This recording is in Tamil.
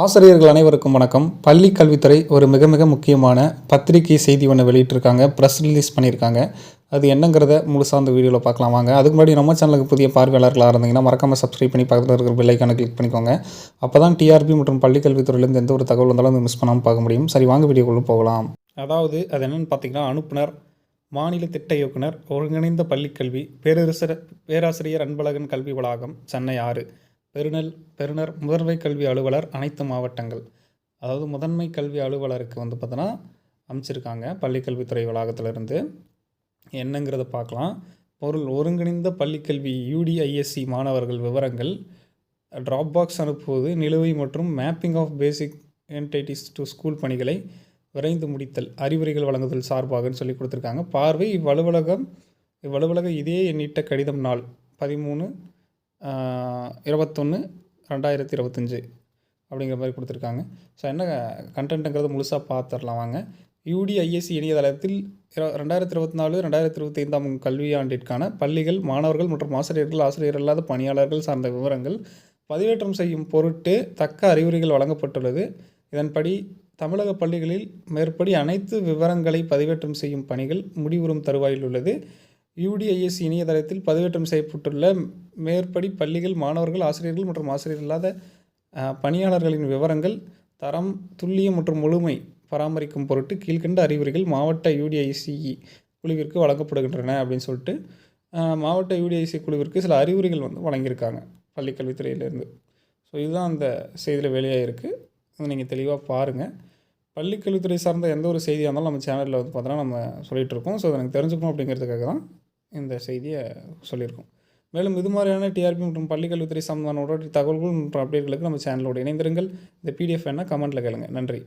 ஆசிரியர்கள் அனைவருக்கும் வணக்கம். பள்ளி கல்வித்துறை ஒரு மிக மிக முக்கியமான பத்திரிகை செய்தி ஒன்று வெளியிட்டிருக்காங்க. ப்ரெஸ் ரிலீஸ் பண்ணியிருக்காங்க. அது என்னங்கிறத முழுசாக அந்த வீடியோவில் பார்க்கலாம் வாங்க. அதுக்கு முன்னாடி நம்ம சேனலுக்கு புதிய பார்வையாளர்களாக இருந்தீங்கன்னா மறக்காமல் சப்ஸ்கிரைப் பண்ணி பக்கத்தில் இருக்கிற பெல்லைக்கான கிளிக் பண்ணிக்கோங்க. அப்போ தான் டிஆர்பி மற்றும் பள்ளி கல்வித்துறையிலேருந்து எந்த ஒரு தகவல் வந்தாலும் மிஸ் பண்ணாமல் பார்க்க முடியும். சரி வாங்க வீடியோக்குள்ளே போகலாம். அதாவது அது என்னென்னு பார்த்தீங்கன்னா அனுப்புனர் மாநில திட்ட இயக்குனர் ஒருங்கிணைந்த பள்ளிக்கல்வி பேரரசர் பேராசிரியர் அன்பழகன் கல்வி வளாகம் சென்னை ஆறு. பெருநல் பெருநர் முதன்மை கல்வி அலுவலர் அனைத்து மாவட்டங்கள். அதாவது முதன்மை கல்வி அலுவலருக்கு வந்து பார்த்தோன்னா அமைச்சிருக்காங்க பள்ளிக்கல்வித்துறை வளாகத்திலிருந்து. என்னங்கிறத பார்க்கலாம். பொருள் ஒருங்கிணைந்த பள்ளிக்கல்வி யூடிஐஎஸ்சி மாணவர்கள் விவரங்கள். ட்ராப் பாக்ஸ் அனுப்புவது நிலுவை மற்றும் mapping of basic entities to school பணிகளை விரைந்து முடித்தல் அறிவுரைகள் வழங்குதல் சார்பாகன்னு சொல்லி கொடுத்துருக்காங்க. பார்வை இவ்வலுவலகம் இவ்வலுவலக இதே எண்ணிட்ட கடிதம் நாள் பதிமூணு இருபத்தொன்று ரெண்டாயிரத்தி இருபத்தஞ்சி அப்படிங்கிற மாதிரி கொடுத்துருக்காங்க. ஸோ என்ன கண்டென்ட்டுங்கிறது முழுசாக பார்த்துடலாம் வாங்க. யூடிஐஎஸ்சி இணையதளத்தில் இர- ரெண்டாயிரத்தி இருபத்தி நாலு ரெண்டாயிரத்தி இருபத்தி ஐந்தாம் கல்வியாண்டிற்கான பள்ளிகள் மாணவர்கள் மற்றும் ஆசிரியர்கள் ஆசிரியர் அல்லாத பணியாளர்கள் சார்ந்த விவரங்கள் பதிவேற்றம் செய்யும் பொருட்டு தக்க அறிவுரைகள் வழங்கப்பட்டுள்ளது. இதன்படி தமிழக பள்ளிகளில் மேற்படி அனைத்து விவரங்களை பதிவேற்றம் செய்யும் பணிகள் முடிவுறும் தருவாயில் உள்ளது யூடிஐஎஸ் இணையதளத்தில் பதிவேற்றம் செய்யப்பட்டுள்ள மேற்படி பள்ளிகள் மாணவர்கள் ஆசிரியர்கள் மற்றும் ஆசிரியர் இல்லாத பணியாளர்களின் விவரங்கள் தரம் துல்லியம் மற்றும் முழுமை பராமரிக்கும் பொருட்டு கீழ்க்கண்ட அறிவுரைகள் மாவட்ட யூடிஐசிஇ குழுவிற்கு வழங்கப்படுகின்றன அப்படின்னு சொல்லிட்டு மாவட்ட யூடிஐசி குழுவிற்கு சில அறிவுரைகள் வந்து வழங்கியிருக்காங்க பள்ளிக்கல்வித்துறையிலேருந்து. ஸோ இதுதான் அந்த செய்தியில் வெளியாக இருக்குது அதை நீங்கள் தெளிவாக பாருங்கள் பள்ளிக்கல்வித்துறை சார்ந்த எந்த ஒரு செய்தியாக இருந்தாலும் நம்ம சேனலில் வந்து பார்த்தோன்னா நம்ம சொல்லிகிட்டு இருக்கோம். ஸோ அதை எனக்கு தெரிஞ்சுக்கணும் அப்படிங்கிறதுக்காக தான் இந்த செய்தியை சொல்லியிருக்கோம். மேலும் இது மாதிரியான டிஆர்பி மற்றும் பள்ளிக்கல்வித்துறை சம்பந்தமான உடனடி தகவல்கள் மற்றும் அப்டேட்களுக்கு நம்ம சேனலோடு இணைந்திருங்கள். இந்த பிடிஎஃப் வேணால் கமெண்ட்டில் கேளுங்க. நன்றி.